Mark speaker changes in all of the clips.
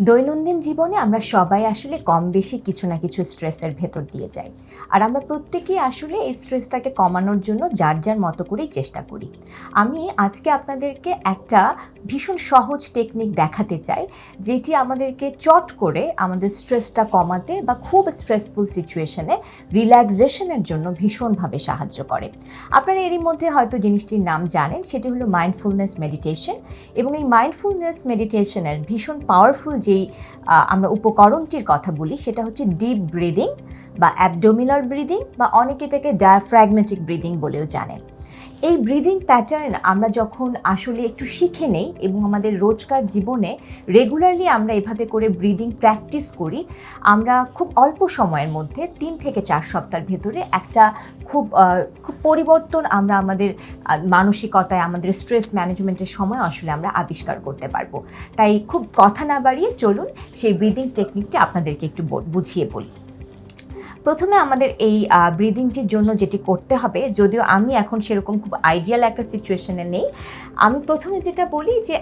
Speaker 1: দৈনন্দিন জীবনে আমরা সবাই আসলে কম বেশি কিছু না কিছু স্ট্রেসের ভেতর দিয়ে যাই। আর আমরা প্রত্যেকেই আসলে এই স্ট্রেসটাকে কমানোর জন্য যার যার মতো করেই চেষ্টা করি। আমি আজকে আপনাদেরকে একটা ভীষণ সহজ টেকনিক দেখাতে চাই, যেটি আমাদেরকে চট করে আমাদের স্ট্রেসটা কমাতে বা খুব স্ট্রেসফুল সিচুয়েশনে রিল্যাক্সেশনের জন্য ভীষণভাবে সাহায্য করে। আপনারা এরই মধ্যে হয়তো জিনিসটির নাম জানেন, সেটি হলো মাইন্ডফুলনেস মেডিটেশন এবং এই মাইন্ডফুলনেস মেডিটেশনের ভীষণ পাওয়ারফুল যেই আমরা উপকরণটির কথা বলি, সেটা হচ্ছে ডিপ ব্রিদিং বা অ্যাবডোমিনাল ব্রিদিং বা অনেকে এটাকে ডায়াফ্র্যাগমেটিক ব্রিদিং বলেও জানেন। এই ব্রিদিং প্যাটার্ন আমরা যখন আসলে একটু শিখে নেই এবং আমাদের রোজকার জীবনে রেগুলারলি আমরা এভাবে করে ব্রিদিং প্র্যাকটিস করি, আমরা খুব অল্প সময়ের মধ্যে তিন থেকে চার সপ্তাহের ভেতরে একটা খুব খুব পরিবর্তন আমরা আমাদের মানসিকতায়, আমাদের স্ট্রেস ম্যানেজমেন্টের সময় আসলে আমরা আবিষ্কার করতে পারব। তাই খুব কথা না বাড়িয়ে চলুন সেই ব্রিদিং টেকনিকটা আপনাদেরকে একটু বুঝিয়ে বলি। প্রথমে আমাদের এই ব্রিদিংটির জন্য যেটি করতে হবে, যদিও আমি এখন সেরকম খুব আইডিয়াল একটা সিচুয়েশনে নেই, আমি প্রথমে যেটা বলি যে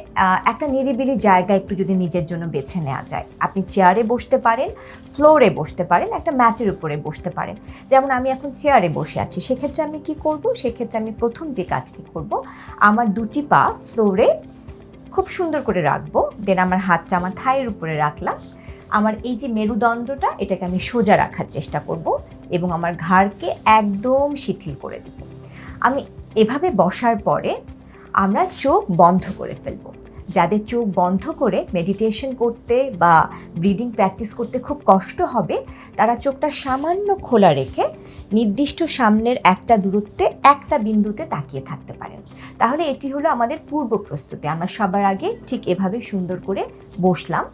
Speaker 1: একটা নিরিবিলি জায়গা একটু যদি নিজের জন্য বেছে নেওয়া যায়। আপনি চেয়ারে বসতে পারেন ফ্লোরে বসতে পারেন, একটা ম্যাটের উপরে বসতে পারেন। যেমন আমি এখন চেয়ারে বসে আছি, সেক্ষেত্রে আমি কি করব? সেক্ষেত্রে আমি প্রথম যে কাজটি করব, আমার দুটি পা ফ্লোরে খুব সুন্দর করে রাখব দেন আমার হাতটা আমার থাইয়ের উপরে রাখলাম আমার এই যে মেরুদণ্ডটা, এটাকে আমি সোজা রাখার চেষ্টা করব এবং আমার ঘাড়কে একদম শিথিল করে দেব। আমি এভাবে বসার পরে আমরা চোখ বন্ধ করে ফেলব। যাদের চোখ বন্ধ করে মেডিটেশন করতে বা ব্রিদিং প্র্যাকটিস করতে খুব কষ্ট হবে, তারা চোখটা সামান্য খোলা রেখে নির্দিষ্ট সামনের একটা দূরত্বে একটা বিন্দুতে তাকিয়ে থাকতে পারেন। তাহলে এটি হলো আমাদের পূর্ব প্রস্তুতি। আমরা সবার আগে ঠিক এভাবে সুন্দর করে বসলাম।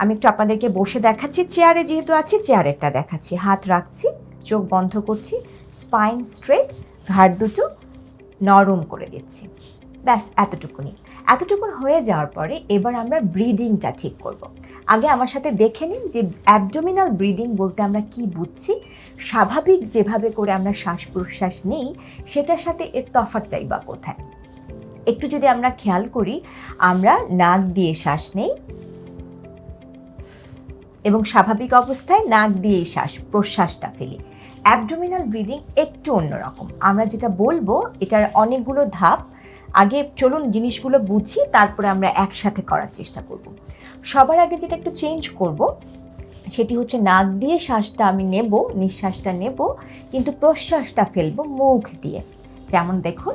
Speaker 1: আমি একটু আপনাদেরকে বসে দেখাচ্ছি, চেয়ারে যেহেতু আছি, চেয়ারেরটা দেখাচ্ছি। হাত রাখছি, চোখ বন্ধ করছি, স্পাইন স্ট্রেট, ঘাড় দুটো নরম করে দিচ্ছি। ব্যাস, এতটুকুনি। এতটুকুন হয়ে যাওয়ার পরে এবার আমরা ব্রিদিংটা ঠিক করব। আগে আমার সাথে দেখে নিন যে অ্যাবডোমিনাল ব্রিদিং বলতে আমরা কি বুঝছি। স্বাভাবিক যেভাবে করে আমরা শ্বাস প্রশ্বাস নেই, সেটার সাথে এর তফাৎটাই বা কোথায়? একটু যদি আমরা খেয়াল করি, আমরা নাক দিয়ে শ্বাস নেই এবং স্বাভাবিক অবস্থায় নাক দিয়েই শ্বাস, প্রশ্বাসটা ফেলি। অ্যাবডোমিনাল ব্রিদিং একটু অন্যরকম আমরা যেটা বলব, এটার অনেকগুলো ধাপ। আগে চলুন জিনিসগুলো বুঝি, তারপরে আমরা একসাথে করার চেষ্টা করব। সবার আগে যেটা একটু চেঞ্জ করব, সেটি হচ্ছে নাক দিয়ে শ্বাসটা আমি নেব, নিঃশ্বাসটা নেব, কিন্তু প্রশ্বাসটা ফেলব মুখ দিয়ে। যেমন দেখুন,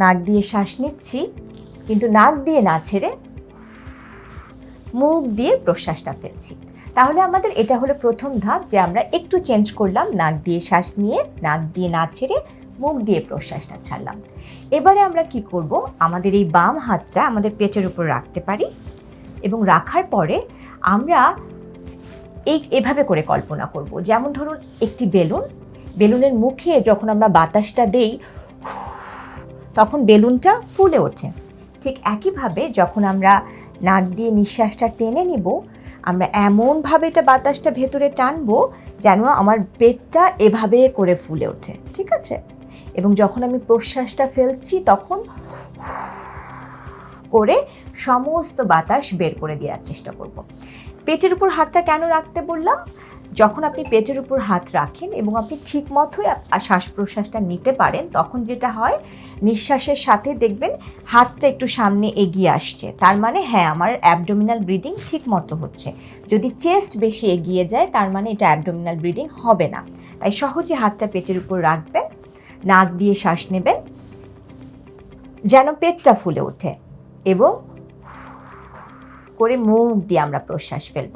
Speaker 1: নাক দিয়ে শ্বাস নিচ্ছি, কিন্তু নাক দিয়ে না ছেড়ে মুখ দিয়ে প্রশ্বাসটা ফেলছি। তাহলে আমাদের এটা হলো প্রথম ধাপ যে আমরা একটু চেঞ্জ করলাম, নাক দিয়ে শ্বাস নিয়ে, নাক দিয়ে না ছেড়ে মুখ দিয়ে প্রশ্বাসটা ছাড়লাম। এবারে আমরা কি করব? আমাদের এই বাম হাতটা আমাদের পেটের উপর রাখতে পারি এবং রাখার পরে আমরা এই এভাবে করে কল্পনা করব। যেমন ধরুন একটি বেলুন, বেলুনের মুখে যখন আমরা বাতাসটা দেই, তখন বেলুনটা ফুলে ওঠে। ঠিক একইভাবে যখন আমরা নাক দিয়ে নিঃশ্বাসটা টেনে নিব। আমরা এমনভাবে এটা বাতাসটা ভেতরে টানবো যেন আমার পেটটা এভাবে করে ফুলে ওঠে, ঠিক আছে? এবং যখন আমি প্রশ্বাসটা ফেলছি তখন করে সমস্ত বাতাস বের করে দেওয়ার চেষ্টা করব। পেটের উপর হাতটা কেন রাখতে বললাম? যখন আপনি পেটের উপর হাত রাখেন এবং আপনি ঠিক মতোই শ্বাস প্রশ্বাসটা নিতে পারেন, তখন যেটা হয়, নিঃশ্বাসের সাথে দেখবেন হাতটা একটু সামনে এগিয়ে আসছে। তার মানে হ্যাঁ আমার অ্যাবডোমিনাল ব্রিদিং ঠিক মতো হচ্ছে। যদি চেস্ট বেশি এগিয়ে যায়, তার মানে এটা অ্যাবডোমিনাল ব্রিদিং হবে না। তাই সহজে হাতটা পেটের উপর রাখবেন, নাক দিয়ে শ্বাস নেবেন, যেন পেটটা ফুলে ওঠে এবং করে মুখ দিয়ে আমরা প্রশ্বাস ফেলব।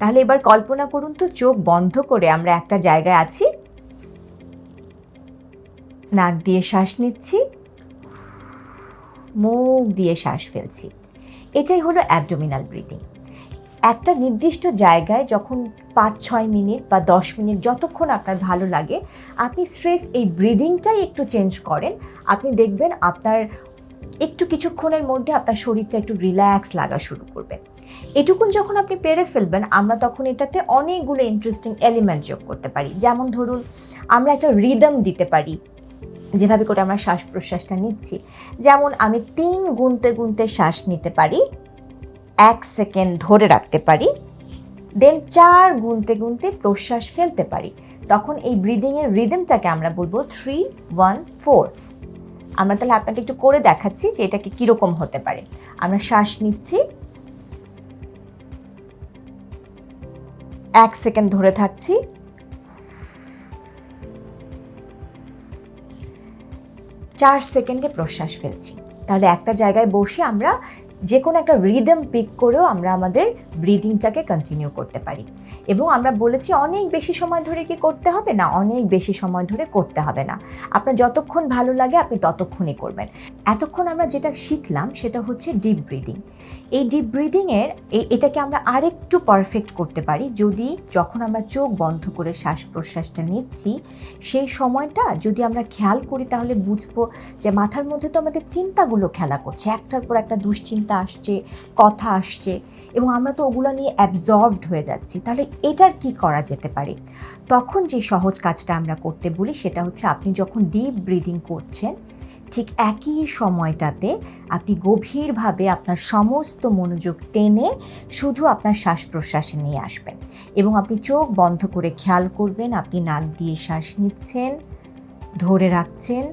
Speaker 1: তাহলে এবার কল্পনা করুন তো, চোখ বন্ধ করে আমরা একটা জায়গায় আছি। নাক দিয়ে শ্বাস নিচ্ছি। মুখ দিয়ে শ্বাস ফেলছি। এটাই হলো অ্যাবডোমিনাল ব্রিদিং একটা নির্দিষ্ট জায়গায় যখন পাঁচ ছয় মিনিট বা দশ মিনিট যতক্ষণ আপনার ভালো লাগে, আপনি স্রেফ এই ব্রিদিংটাই একটু চেঞ্জ করেন। আপনি দেখবেন আপনার একটু কিছুক্ষণের মধ্যে আপনার শরীরটা একটু রিল্যাক্স লাগা শুরু করবে। এটুকুন যখন আপনি পেরে ফেলবেন, আমরা তখন এটাতে অনেকগুলো ইন্টারেস্টিং এলিমেন্ট যোগ করতে পারি। যেমন ধরুন, আমরা একটা রিদম দিতে পারি, যেভাবে করে আমরা শ্বাস প্রশ্বাসটা নিচ্ছি। যেমন, আমি তিন গুনতে গুনতে শ্বাস নিতে পারি, এক সেকেন্ড ধরে রাখতে পারি দেন চার গুনতে গুনতে প্রশ্বাস ফেলতে পারি। তখন এই ব্রিদিংয়ের রিদমটাকে আমরা বলব থ্রি ওয়ান ফোর আমরা তাহলে আপনাকে একটু করে দেখাচ্ছি যে এটাকে কীরকম হতে পারে। আমরা শ্বাস নিচ্ছি এক সেকেন্ড ধরে থাকছি। চার সেকেন্ডে প্রশ্বাস ফেলছি। তাহলে একটা জায়গায় বসে আমরা যে কোনো একটা রিদম পিক করেও আমরা আমাদের ব্রিদিংটাকে কন্টিনিউ করতে পারি। এবং আমরা বলেছি অনেক বেশি সময় ধরে কি করতে হবে না অনেক বেশি সময় ধরে করতে হবে না। আপনার যতক্ষণ ভালো লাগে আপনি ততক্ষণই করবেন। এতক্ষণ আমরা যেটা শিখলাম সেটা হচ্ছে ডিপ ব্রিদিং এই ডিপ ব্রিদিংয়ের এটাকে আমরা আরেকটু পারফেক্ট করতে পারি যদি যখন আমরা চোখ বন্ধ করে শ্বাস প্রশ্বাসটা নিচ্ছি, সেই সময়টা যদি আমরা খেয়াল করি তাহলে বুঝব যে মাথার মধ্যে তো আমাদের চিন্তাগুলো খেলা করছে। একটার পর একটা দুশ্চিন্তা আসছে, কথা আসছে এবং আমরা তো ওগুলো নিয়ে অ্যাবজর্ভড হয়ে যাচ্ছি। তাহলে এটার কি করা যেতে পারে? তখন যে সহজ কাজটা আমরা করতে বলি সেটা হচ্ছে আপনি যখন ডিপ ব্রিদিং করছেন, ঠিক একই সময়টাতে আপনি গভীরভাবে আপনার সমস্ত মনোযোগ টেনে শুধু আপনার শ্বাস প্রশ্বাসে নিয়ে আসবেন এবং আপনি চোখ বন্ধ করে খেয়াল করবেন, আপনি নাক দিয়ে শ্বাস নিচ্ছেন, ধরে রাখছেন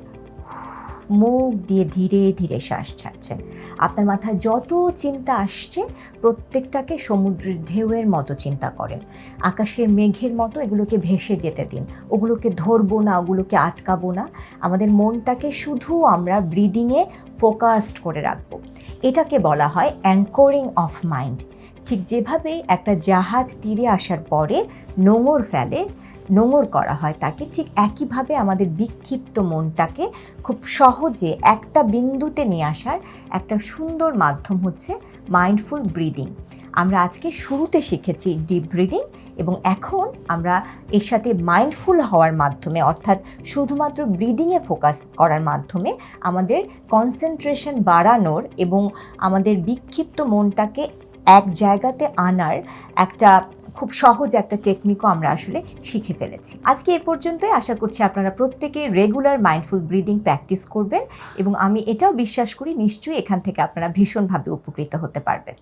Speaker 1: মুখ দিয়ে ধীরে ধীরে শ্বাস ছাড়ছেন আপনার মাথায় যত চিন্তা আসছে, প্রত্যেকটাকে সমুদ্রের ঢেউয়ের মতো চিন্তা করেন। আকাশের মেঘের মতো এগুলোকে ভেসে যেতে দিন। ওগুলোকে ধরবো না, ওগুলোকে আটকাবো না। আমাদের মনটাকে শুধু আমরা ব্রিদিংয়ে ফোকাসড করে রাখব। এটাকে বলা হয় অ্যাঙ্করিং অফ মাইন্ড। ঠিক যেভাবে একটা জাহাজ তীরে আসার পরে নোঙর ফেলে নোঙর করা হয় তাকে, ঠিক একইভাবে আমাদের বিক্ষিপ্ত মনটাকে খুব সহজে একটা বিন্দুতে নিয়ে আসার একটা সুন্দর মাধ্যম হচ্ছে মাইন্ডফুল ব্রিদিং আমরা আজকে শুরুতে শিখেছি ডিপ ব্রিদিং এবং এখন আমরা এর সাথে মাইন্ডফুল হওয়ার মাধ্যমে, অর্থাৎ শুধুমাত্র ব্রিদিংয়ে ফোকাস করার মাধ্যমে আমাদের কনসেন্ট্রেশন বাড়ানোর এবং আমাদের বিক্ষিপ্ত মনটাকে এক জায়গাতে আনার একটা খুব সহজ একটা টেকনিকও আমরা আসলে শিখে ফেলেছি। আজকে এ পর্যন্তই। আশা করছি আপনারা প্রত্যেকে রেগুলার মাইন্ডফুল ব্রিদিং প্র্যাকটিস করবেন এবং আমি এটাও বিশ্বাস করি, নিশ্চয়ই এখান থেকে আপনারা ভীষণভাবে উপকৃত হতে পারবেন।